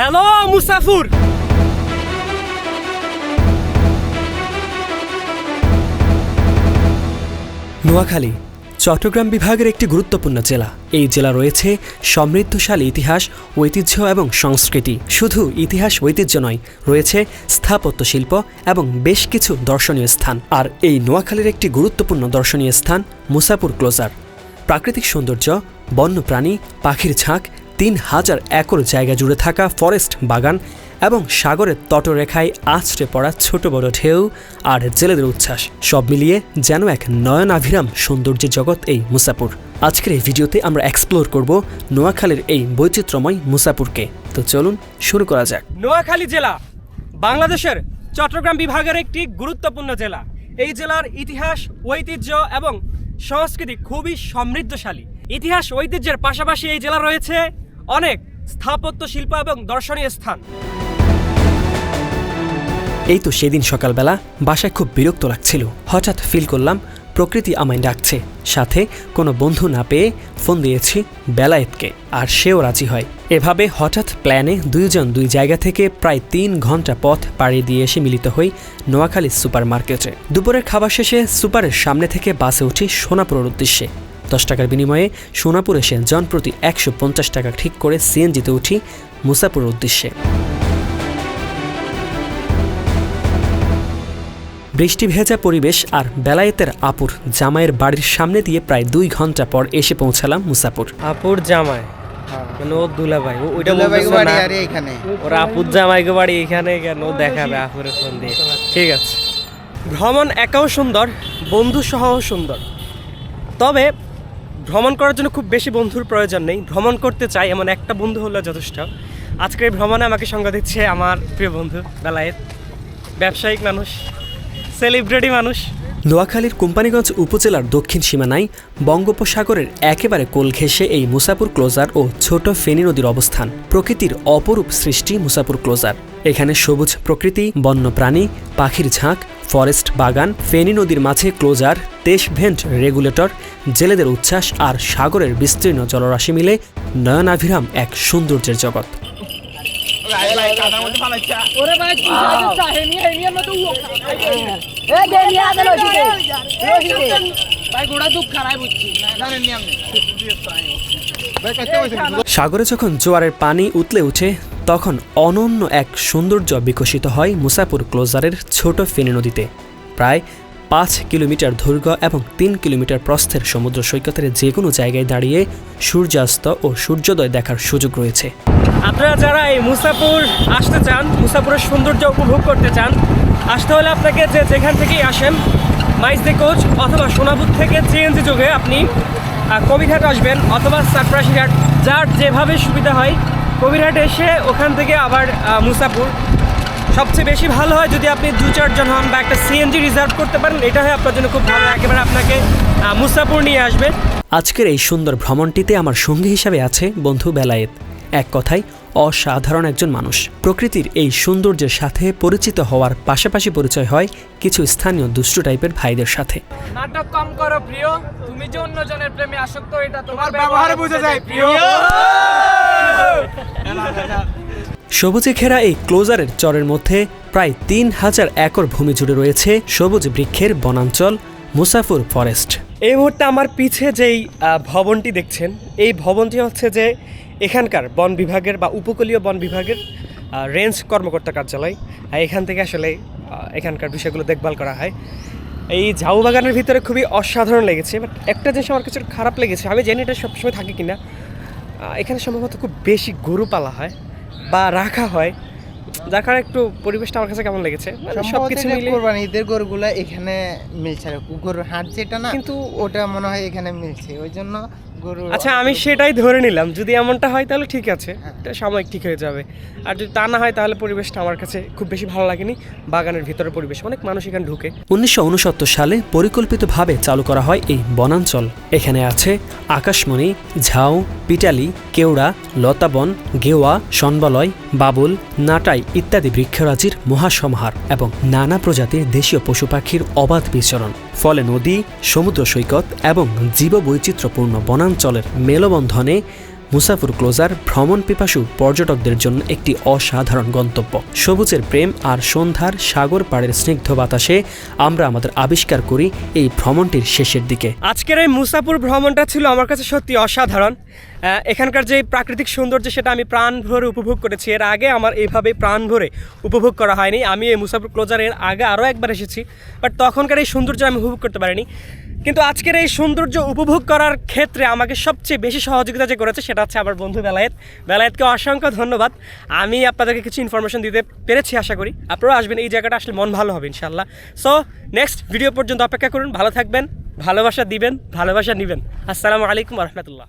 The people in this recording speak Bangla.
হ্যালো মুসাফুর নোয়াখালী, চট্টগ্রাম বিভাগের একটি গুরুত্বপূর্ণ জেলা। এই জেলা রয়েছে সমৃদ্ধশালী ইতিহাস, ঐতিহ্য এবং সংস্কৃতি। শুধু ইতিহাস ঐতিহ্য নয়, রয়েছে স্থাপত্য শিল্প এবং বেশ কিছু দর্শনীয় স্থান। আর এই নোয়াখালীর একটি গুরুত্বপূর্ণ দর্শনীয় স্থান মুসাপুর ক্লোজার। প্রাকৃতিক সৌন্দর্য, বন্যপ্রাণী, পাখির ঝাঁক তিন হাজার একর জায়গা জুড়ে থাকা ফরেস্ট বাগান এবং সাগরের তটরেখায় আছড়ে পড়া ছোট বড় ঢেউ আর জেলেদের উচ্ছ্বাস। সব মিলিয়ে যেন এক নয়নাভিরাম সৌন্দর্যের জগৎ এই মুসাপুর। আজকের এই ভিডিওতে আমরা এক্সপ্লোর করব নোয়াখালীর এই বৈচিত্র্যময় মুসাপুরকে। তো চলুন শুরু করা যাক। নোয়াখালী জেলা, বাংলাদেশের চট্টগ্রাম বিভাগের একটি গুরুত্বপূর্ণ জেলা। এই জেলার ইতিহাস, ঐতিহ্য এবং সংস্কৃতি খুবই সমৃদ্ধশালী। ইতিহাস ঐতিহ্যের পাশাপাশি এই জেলা রয়েছে অনেক স্থাপত্য শিল্প এবং দর্শনীয় স্থান। এই তো সেদিন সকালবেলা বাসায় খুব বিরক্ত লাগছিল। হঠাৎ ফিল করলাম প্রকৃতি আমায় ডাকছে। সাথে কোনো বন্ধু না পেয়ে ফোন দিয়েছি বেলায়েতকে, আর সেও রাজি হয়। এভাবে হঠাৎ প্ল্যানে দুইজন দুই জায়গা থেকে প্রায় তিন ঘণ্টা পথ পাড়ি দিয়ে এসে মিলিত হই নোয়াখালী সুপার মার্কেটে দুপুরের খাবার শেষে সুপারের সামনে থেকে বাসে উঠি সোনাপুরের উদ্দেশ্যে। দশ টাকার বিনিময়ে সোনাপুর এসে জনপ্রতি একশো পঞ্চাশ টাকা ঠিক করে সিএনজিতে উঠি মুসাপুরের উদ্দেশ্যে। বৃষ্টি ভেজা পরিবেশ আর বেলায়েতের আপুর জামাইয়ের বাড়ির সামনে দিয়ে প্রায় দুই ঘণ্টা পর এসে পৌঁছালাম মুসাপুর। আপুর জামাই? মানে ও দুলাভাই? ও ওইটা বাড়ি আরে এখানে ওর আপুর জামাইকে বাড়ি এখানে কেন দেখাবে আপুরে ফোন দিয়ে? ঠিক আছে। ভ্রমণ একাও সুন্দর বন্ধু সহও সুন্দর। তবে ভ্রমণ করার জন্য খুব বেশি বন্ধুর প্রয়োজন নেই। ভ্রমণ করতে চাই এমন একটা বন্ধু হলো যথেষ্ট। আজকের ভ্রমণে আমাকে সঙ্গ দিচ্ছে আমার প্রিয় বন্ধু, বেলায়েত। ব্যবসায়িক মানুষ সেলিব্রিটি মানুষ। নোয়াখালীর কোম্পানিগঞ্জ উপজেলার দক্ষিণ সীমানায় বঙ্গোপসাগরের একেবারে কোল ঘেঁষে এই মুসাপুর ক্লোজার ও ছোট ফেনী নদীর অবস্থান, প্রকৃতির অপরূপ সৃষ্টি মুসাপুর ক্লোজার। এখানে সবুজ প্রকৃতি বন্যপ্রাণী পাখির ঝাঁক ফরেস্ট বাগান ফেনী নদীর মাঝে ক্লোজার তেশ ভেন্ট রেগুলেটর জেলেদের উচ্ছ্বাস আর সাগরের বিস্তীর্ণ জলরাশি মিলে নয়নাভিরাম এক সৌন্দর্যের জগৎ সাগরে যখন জোয়ারের পানি উতলে উঠে তখন অনন্য এক সৌন্দর্য বিকশিত হয় মুসাপুর ক্লোজারের ছোট ফেনী নদীতে। প্রায় পাঁচ কিলোমিটার দৈর্ঘ্য এবং তিন কিলোমিটার প্রস্থের সমুদ্র সৈকতের যে কোনো জায়গায় দাঁড়িয়ে সূর্যাস্ত ও সূর্যোদয় দেখার সুযোগ রয়েছে। আপনারা যারা এই মুসাপুর আসতে চান, মুসাপুরের সৌন্দর্য উপভোগ করতে চান, আসতে হলে আপনাকে যে যেখান থেকেই আসেন মাইজদে কোচ অথবা সোনাপুর থেকে সিএনজি যোগে আপনি কবিরহাট আসবেন অথবা সাতরাশিঘাট যার যেভাবে সুবিধা হয় কবিরহাট এসে ওখান থেকে আবার মুসাপুর। সবচেয়ে বেশি ভালো হয় যদি আপনি দু চারজন হন বা একটা সিএনজি রিজার্ভ করতে পারেন, এটা হয় আপনার জন্য খুব ভালো। একেবারে আপনাকে মুসাপুর নিয়ে আসবে। আজকের এই সুন্দর ভ্রমণটিতে আমার সঙ্গী হিসাবে আছে বন্ধু বেলায়েত। এক কথায় অসাধারণ একজন মানুষ। প্রকৃতির এই সৌন্দর্যের সাথে পরিচিত হওয়ার পাশাপাশি পরিচয় হয় কিছু স্থানীয় দুষ্টু টাইপের ভাইদের সাথে। নাটক কম করো প্রিয়। তুমি যে অন্যজনের প্রেমে আসক্ত এটা তোমার ব্যবহারে বোঝা যায় প্রিয়। সবুজে ঘেরা এই ক্লোজারের চরের মধ্যে প্রায় তিন হাজার একর ভূমি জুড়ে রয়েছে সবুজ বৃক্ষের বনাঞ্চল মুসাফুর ফরেস্ট। এই মুহূর্তে আমার পিছে যেই ভবনটি দেখছেন এই ভবনটি হচ্ছে যে এখানকার বন বিভাগের বা উপকূলীয় বন বিভাগের রেঞ্জ কর্মকর্তা কার্যালয় এখান থেকে আসলে এখানকার বিষয়গুলো দেখভাল করা হয়। এই ঝাউ বাগানের ভিতরে খুবই অসাধারণ লেগেছে বাট একটা জিনিস আমার কাছে খারাপ লেগেছে আমি জানি এটা সবসময় থাকে কিনা। এখানে সম্ভবত খুব বেশি গরু পালা হয় বা রাখা হয় যার কারণে একটু পরিবেশটা আমার কাছে কেমন লেগেছে। মানে সবকিছু মিলে কোরবানি ঈদের গরুগুলা এখানে মিলছে গরুর হাট যেটা না কিন্তু- ওটা মনে হয় এখানে মিলছে ওই জন্য গরু আচ্ছা আমি সেটাই ধরে নিলাম। যদি এমনটা হয় তাহলে ঠিক আছে। এটা সাময়িক ঠিক হয়ে যাবে। আর যদি তা না হয় তাহলে পরিবেশটা আমার কাছে খুব বেশি ভালো লাগেনি। বাগানের ভিতরে পরিবেশ অনেক মানুষ এখানে ঢুকে। উনিশশো উনসত্তর সালে পরিকল্পিতভাবে চালু করা হয় এই বনাঞ্চল। এখানে আছে আকাশমণি ঝাউ পিটালি কেওড়া লতাবন গেওয়া সনবলয় বাবুল, নাটাই ইত্যাদি বৃক্ষরাজির মহাসমাহার এবং নানা প্রজাতির দেশীয় পশু পাখির অবাধ বিচরণ। ফলে নদী, সমুদ্র সৈকত এবং জীববৈচিত্র্যপূর্ণ বনাঞ্চলের মেলবন্ধনে মুসাফুর ক্লোজার ভ্রমণ পিপাসু পর্যটকদের জন্য একটি অসাধারণ গন্তব্য। সবুজের প্রেম আর সন্ধ্যার সাগর পাড়ের স্নিগ্ধ বাতাসে আমরা আমাদের আবিষ্কার করি এই ভ্রমণটির শেষের দিকে। আজকের এই মুসাফুর ভ্রমণটা ছিল আমার কাছে সত্যি অসাধারণ। এখানকার যে প্রাকৃতিক সৌন্দর্য সেটা আমি প্রাণ ভরে উপভোগ করেছি। এর আগে আমার এইভাবে প্রাণ ভরে উপভোগ করা হয়নি। আমি এই মুসাফুর ক্লোজারের আগে আরও একবার এসেছি, বাট তখনকার এই সৌন্দর্য আমি উপভোগ করতে পারিনি। কিন্তু আজকের এই সৌন্দর্য উপভোগ করার ক্ষেত্রে আমাকে সবচেয়ে বেশি সহযোগিতা যে করেছে, সেটা হচ্ছে আমার বন্ধু বেলায়েত। বেলায়েতকে অসংখ্য ধন্যবাদ। আমি আপনাদেরকে কিছু ইনফরমেশন দিতে পেরেছি, আশা করি। আপনারাও আসবেন, এই জায়গাটা আসলে মন ভালো হবে ইনশাল্লাহ সো নেক্সট ভিডিও পর্যন্ত অপেক্ষা করুন। ভালো থাকবেন, ভালোবাসা দিবেন, ভালোবাসা নেবেন। আসসালামু আলাইকুম রহমতুল্লাহ।